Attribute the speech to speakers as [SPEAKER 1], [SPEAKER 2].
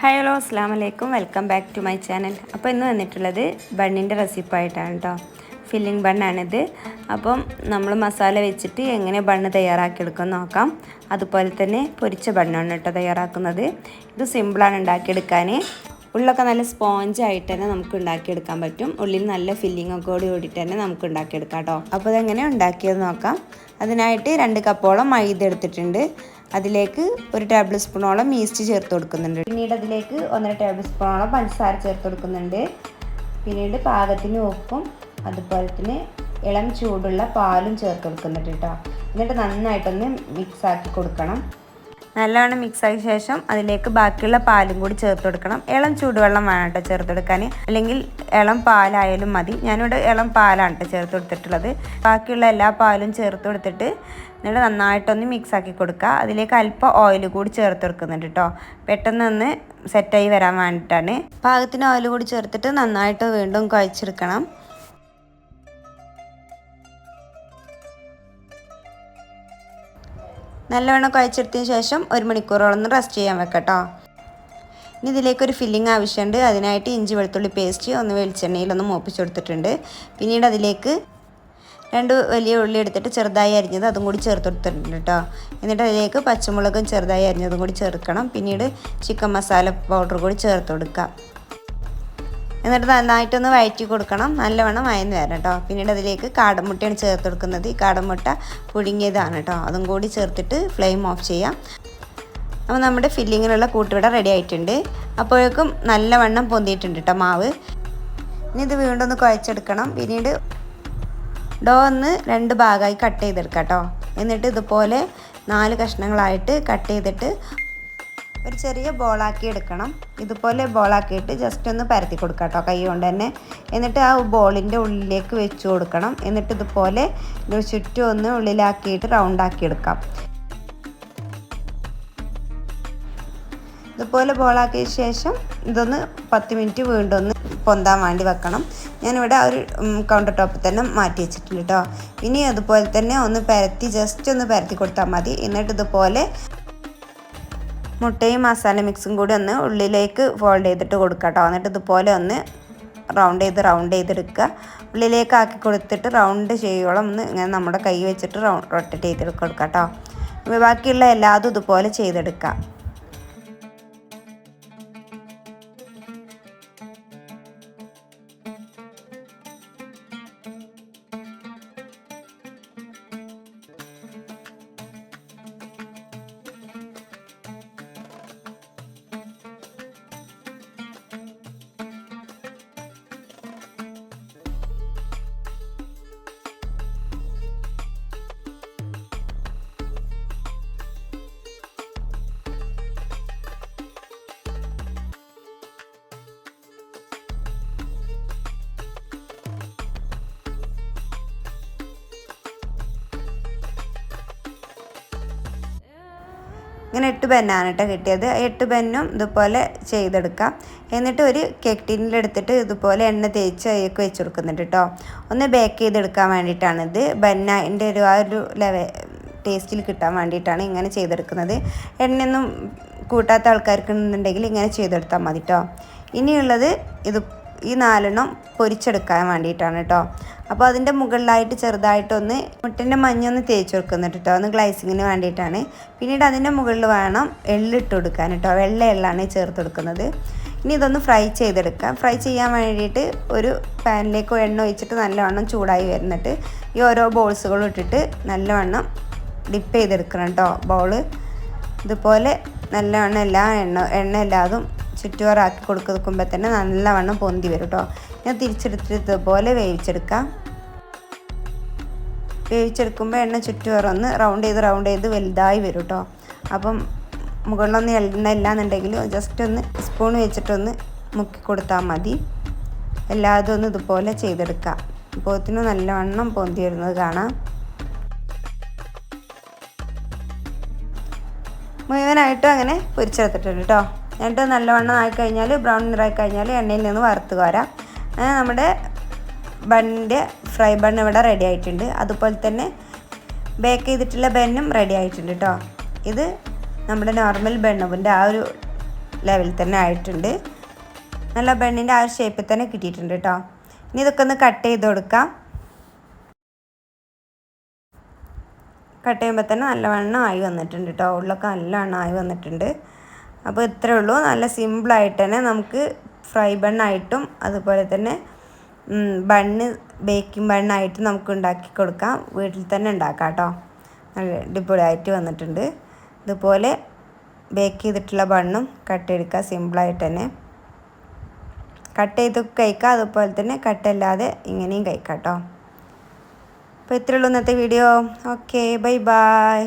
[SPEAKER 1] Hi hello അസ്സാം വലൈക്കും welcome back to my channel അപ്പോൾ ഇന്ന് വന്നിട്ടുള്ളത് ബണ്ണിന്റെ റെസിപ്പായിട്ടാണ് കേട്ടോ ഫില്ലിംഗ് ബണ്ണാണിത് അപ്പം നമ്മൾ മസാല വെച്ചിട്ട് എങ്ങനെ ബണ്ണ് തയ്യാറാക്കിയെടുക്കാൻ നോക്കാം. അതുപോലെ തന്നെ പൊരിച്ച ബണ്ണാണ് കേട്ടോ തയ്യാറാക്കുന്നത്. ഇത് സിമ്പിളാണ് ഉണ്ടാക്കിയെടുക്കാൻ ഉള്ളൊക്കെ നല്ല സ്പോഞ്ച് ആയിട്ട് തന്നെ നമുക്ക് ഉണ്ടാക്കിയെടുക്കാൻ പറ്റും. ഉള്ളിൽ നല്ല ഫില്ലിംഗ് ഒക്കെ കൂടി തന്നെ നമുക്ക് ഉണ്ടാക്കിയെടുക്കാം കേട്ടോ അപ്പോൾ ഇതെങ്ങനെ ഉണ്ടാക്കിയത് നോക്കാം. അതിനായിട്ട് രണ്ട് കപ്പോളം മൈദ എടുത്തിട്ടുണ്ട്. അതിലേക്ക് ഒരു ടേബിൾ സ്പൂണോളം ഈസ്റ്റ് ചേർത്ത് കൊടുക്കുന്നുണ്ട്. പിന്നീട് അതിലേക്ക് ഒന്നര ടേബിൾ സ്പൂണോളം പഞ്ചസാര ചേർത്ത് കൊടുക്കുന്നുണ്ട്. പിന്നീട് പാകത്തിന് ഉപ്പും അതുപോലെ തന്നെ ഇളം ചൂടുള്ള പാലും ചേർത്ത് കൊടുക്കുന്നുണ്ട് കേട്ടോ എന്നിട്ട് നന്നായിട്ടൊന്ന് മിക്സ് ആക്കി കൊടുക്കണം. നല്ലവണ്ണം മിക്സ് ആക്കിയ ശേഷം അതിലേക്ക് ബാക്കിയുള്ള പാലും കൂടി ചേർത്ത് കൊടുക്കണം. ഇളം ചൂടുവെള്ളം വേണം കേട്ടോ ചേർത്ത് കൊടുക്കാൻ അല്ലെങ്കിൽ ഇളം പാലായാലും മതി. ഞാനിവിടെ ഇളം പാലാണ് കേട്ടോ ചേർത്ത് കൊടുത്തിട്ടുള്ളത്. ബാക്കിയുള്ള എല്ലാ പാലും ചേർത്ത് കൊടുത്തിട്ട് എന്നിട്ട് നന്നായിട്ടൊന്ന് മിക്സ് ആക്കി കൊടുക്കുക. അതിലേക്ക് അല്പം ഓയിൽ കൂടി ചേർത്ത് കൊടുക്കുന്നുണ്ട് കേട്ടോ. പെട്ടെന്ന് ഒന്ന് സെറ്റായി വരാൻ വേണ്ടിയിട്ടാണ്. പാകത്തിന് ഓയിൽ കൂടി ചേർത്തിട്ട് നന്നായിട്ട് വീണ്ടും കുഴച്ചെടുക്കണം. നല്ലവണ്ണം കുഴച്ചെടുത്തതിന് ശേഷം ഒരു മണിക്കൂറോളം റെസ്റ്റ് ചെയ്യാൻ വെക്കട്ടോ. ഇനി ഇതിലേക്ക് ഒരു ഫില്ലിംഗ് ആവശ്യമുണ്ട്. അതിനായിട്ട് ഇഞ്ചി വെളുത്തുള്ളി പേസ്റ്റ് ഒന്ന് വെളിച്ചെണ്ണയിലൊന്ന് മൂപ്പിച്ച് കൊടുത്തിട്ടുണ്ട്. പിന്നീട് അതിലേക്ക് രണ്ട് വലിയ ഉള്ളി എടുത്തിട്ട് ചെറുതായി അരിഞ്ഞത് അതും കൂടി ചേർത്ത് കൊടുത്തിട്ടുണ്ട് കേട്ടോ. എന്നിട്ട് അതിലേക്ക് പച്ചമുളകും ചെറുതായി അരിഞ്ഞതും കൂടി ചേർക്കണം. പിന്നീട് ചിക്കൻ മസാല പൗഡർ കൂടി ചേർത്ത് കൊടുക്കാം. എന്നിട്ട് നന്നായിട്ടൊന്ന് വഴറ്റി കൊടുക്കണം. നല്ലവണ്ണം വയന്ന് വരണം കേട്ടോ. പിന്നീട് അതിലേക്ക് കാടമുട്ടയാണ് ചേർത്ത് കൊടുക്കുന്നത്. ഈ കാടമുട്ട പുഴുങ്ങിയതാണ് കേട്ടോ. അതും കൂടി ചേർത്തിട്ട് ഫ്ലെയിം ഓഫ് ചെയ്യാം. അപ്പോൾ നമ്മുടെ ഫില്ലിങ്ങിനുള്ള കൂട്ടുവിട റെഡി ആയിട്ടുണ്ട്. അപ്പോഴേക്കും നല്ലവണ്ണം പൊന്തിയിട്ടുണ്ട് കേട്ടോ മാവ്. ഇനി ഇത് വീണ്ടും ഒന്ന് കുഴച്ചെടുക്കണം. പിന്നീട് ഡോ ഒന്ന് രണ്ട് ഭാഗമായി കട്ട് ചെയ്തെടുക്കാം കേട്ടോ. എന്നിട്ട് ഇതുപോലെ നാല് കഷ്ണങ്ങളായിട്ട് കട്ട് ചെയ്തിട്ട് ഒരു ചെറിയ ബോളാക്കി എടുക്കണം. ഇതുപോലെ ബോളാക്കിയിട്ട് ജസ്റ്റ് ഒന്ന് പരത്തി കൊടുക്കുക കേട്ടോ കൈ കൊണ്ട് തന്നെ. എന്നിട്ട് ആ ബോളിന്റെ ഉള്ളിലേക്ക് വെച്ച് കൊടുക്കണം. എന്നിട്ട് ഇതുപോലെ ചുറ്റും ഒന്ന് ഉള്ളിലാക്കിയിട്ട് റൗണ്ടാക്കി എടുക്കാം. ഇതുപോലെ ബോളാക്കിയ ശേഷം ഇതൊന്ന് പത്ത് മിനിറ്റ് വീണ്ടും ഒന്ന് പൊന്താൻ വേണ്ടി വെക്കണം. ഞാനിവിടെ ഒരു കൗണ്ടർ ടോപ്പിൽ തന്നെ മാറ്റി വെച്ചിട്ടുണ്ട് കേട്ടോ. ഇനി അതുപോലെ തന്നെ ഒന്ന് പരത്തി ജസ്റ്റ് ഒന്ന് പരത്തി കൊടുത്താൽ മതി. എന്നിട്ട് ഇതുപോലെ മുട്ടയും മസാല മിക്സും കൂടി ഒന്ന് ഉള്ളിലേക്ക് ഫോൾഡ് ചെയ്തിട്ട് കൊടുക്കുക കേട്ടോ എന്നിട്ട് ഇതുപോലെ ഒന്ന് റൗണ്ട് ചെയ്ത് റൗണ്ട് ചെയ്തെടുക്കുക. ഉള്ളിലേക്ക് ആക്കി കൊടുത്തിട്ട് റൗണ്ട് ചെയ്യുവോളം ഒന്ന് ഇങ്ങനെ നമ്മുടെ കൈ വെച്ചിട്ട് റൗണ്ട് റൊട്ടേറ്റ് ചെയ്ത് കൊടുക്കുക കേട്ടോ ബാക്കിയുള്ള എല്ലാതും ഇതുപോലെ ചെയ്തെടുക്കുക. ഇങ്ങനെ എട്ട് പെന്നാണ് കേട്ടോ കിട്ടിയത്. എട്ട് പെന്നും ഇതുപോലെ ചെയ്തെടുക്കാം. എന്നിട്ട് ഒരു കേക്ക് ടിന്നിലെടുത്തിട്ട് ഇതുപോലെ എണ്ണ തേച്ച് അതിലേക്ക് വെച്ച് കൊടുക്കുന്നുണ്ട് കേട്ടോ. ഒന്ന് ബേക്ക് ചെയ്തെടുക്കാൻ വേണ്ടിയിട്ടാണ് ഇത് ബന്നതിന്റെ ഒരു ആ ഒരു ലെവ ടേസ്റ്റിൽ കിട്ടാൻ വേണ്ടിയിട്ടാണ് ഇങ്ങനെ ചെയ്തെടുക്കുന്നത്. എണ്ണയൊന്നും കൂട്ടാത്ത ആൾക്കാർക്ക് ഉണ്ടെങ്കിൽ ഇങ്ങനെ ചെയ്തെടുത്താൽ മതി കേട്ടോ. ഇനിയുള്ളത് ഇത് ഈ നാലെണ്ണം പൊരിച്ചെടുക്കാൻ വേണ്ടിയിട്ടാണ് കേട്ടോ. അപ്പോൾ അതിന്റെ മുകളിലായിട്ട് ചെറുതായിട്ടൊന്ന് മുട്ടിന്റെ മഞ്ഞൊന്ന് തേച്ച് കൊടുക്കുന്നുണ്ട് കേട്ടോ. ഒന്ന് ഗ്ലൈസിങ്ങിന് വേണ്ടിയിട്ടാണ്. പിന്നീട് അതിന്റെ മുകളിൽ വേണം എള്ളിട്ട് കൊടുക്കാൻ കേട്ടോ. വെള്ള എള്ളാണ് ചേർത്ത് കൊടുക്കുന്നത്. ഇനി ഇതൊന്ന് ഫ്രൈ ചെയ്തെടുക്കാം. ഫ്രൈ ചെയ്യാൻ വേണ്ടിയിട്ട് ഒരു പാനിലേക്കോ എണ്ണ ഒഴിച്ചിട്ട് നല്ലവണ്ണം ചൂടായി വരുന്നിട്ട് ഈ ഓരോ ബോൾസുകളും ഇട്ടിട്ട് നല്ലവണ്ണം ഡിപ്പ് ചെയ്തെടുക്കണം കേട്ടോ ബോൾ ഇതുപോലെ നല്ലവണ്ണം എല്ലാ എണ്ണ എണ്ണ എല്ലാതും ചുറ്റുവറാക്കി കൊടുക്കുമ്പോൾ തന്നെ നല്ലവണ്ണം പൊന്തി വരും കേട്ടോ. ഞാൻ തിരിച്ചെടുത്തിട്ട് ഇതുപോലെ വേവിച്ചെടുക്കാം. വേവിച്ചെടുക്കുമ്പോൾ എണ്ണ ചുറ്റുവറൊന്ന് റൗണ്ട് ചെയ്ത് റൗണ്ട് ചെയ്ത് വലുതായി വരും കേട്ടോ. അപ്പം മുകളിലൊന്നും എണ്ണ ഇല്ലാന്നുണ്ടെങ്കിൽ ജസ്റ്റ് ഒന്ന് സ്പൂൺ വെച്ചിട്ടൊന്ന് മുക്കി കൊടുത്താൽ മതി. എല്ലാതും ഒന്ന് ഇതുപോലെ ചെയ്തെടുക്കാം. പോത്തിന് നല്ലവണ്ണം പൊന്തി വരുന്നത് കാണാം. മുഴുവനായിട്ടും അങ്ങനെ പൊരിച്ചെടുത്തിട്ടുണ്ട് കേട്ടോ. എന്നിട്ട് നല്ലവണ്ണം ആയിക്കഴിഞ്ഞാൽ ബ്രൗൺ നിറായി കഴിഞ്ഞാൽ എണ്ണയിൽ നിന്ന് വറുത്ത് കോരാം. അങ്ങനെ നമ്മുടെ ബണ്ണിന്റെ ഫ്രൈ ബൺ ഇവിടെ റെഡി ആയിട്ടുണ്ട്. അതുപോലെ തന്നെ ബേക്ക് ചെയ്തിട്ടുള്ള ബണ്ണും റെഡി ആയിട്ടുണ്ട് കേട്ടോ ഇത് നമ്മുടെ നോർമൽ ബണ്ണുവിന്റെ ആ ഒരു ലെവലിൽ തന്നെ ആയിട്ടുണ്ട്. നല്ല ബണ്ണിന്റെ ആ ഒരു ഷേപ്പിൽ തന്നെ കിട്ടിയിട്ടുണ്ട് കേട്ടോ ഇനി ഇതൊക്കെ ഒന്ന് കട്ട് ചെയ്ത് കൊടുക്കാം. കട്ട് ചെയ്യുമ്പോൾ തന്നെ നല്ലവണ്ണം ആയി വന്നിട്ടുണ്ട് കേട്ടോ ഉള്ളൊക്കെ നല്ലവണ്ണം ആയി വന്നിട്ടുണ്ട്. അപ്പോൾ ഇത്രയേ ഉള്ളൂ. നല്ല സിമ്പിളായിട്ട് തന്നെ നമുക്ക് ഫ്രൈ ബണ്ണായിട്ടും അതുപോലെ തന്നെ ബണ്ണ് ബേക്കിംഗ് ബണ്ണായിട്ടും നമുക്ക് ഉണ്ടാക്കി കൊടുക്കാം. വീട്ടിൽ തന്നെ ഉണ്ടാക്കാം കേട്ടോ. നല്ല അടിപൊളിയായിട്ട് വന്നിട്ടുണ്ട്. ഇതുപോലെ ബേക്ക് ചെയ്തിട്ടുള്ള ബണ്ണും കട്ട് എടുക്കുക സിമ്പിളായിട്ട് തന്നെ. കട്ട് ചെയ്ത് കഴിക്കാം. അതുപോലെ തന്നെ കട്ടല്ലാതെ ഇങ്ങനെയും കഴിക്കാം കേട്ടോ. അപ്പോൾ ഇത്രയുള്ളൂ ഇന്നത്തെ വീഡിയോ ഓക്കെ ബൈ ബൈ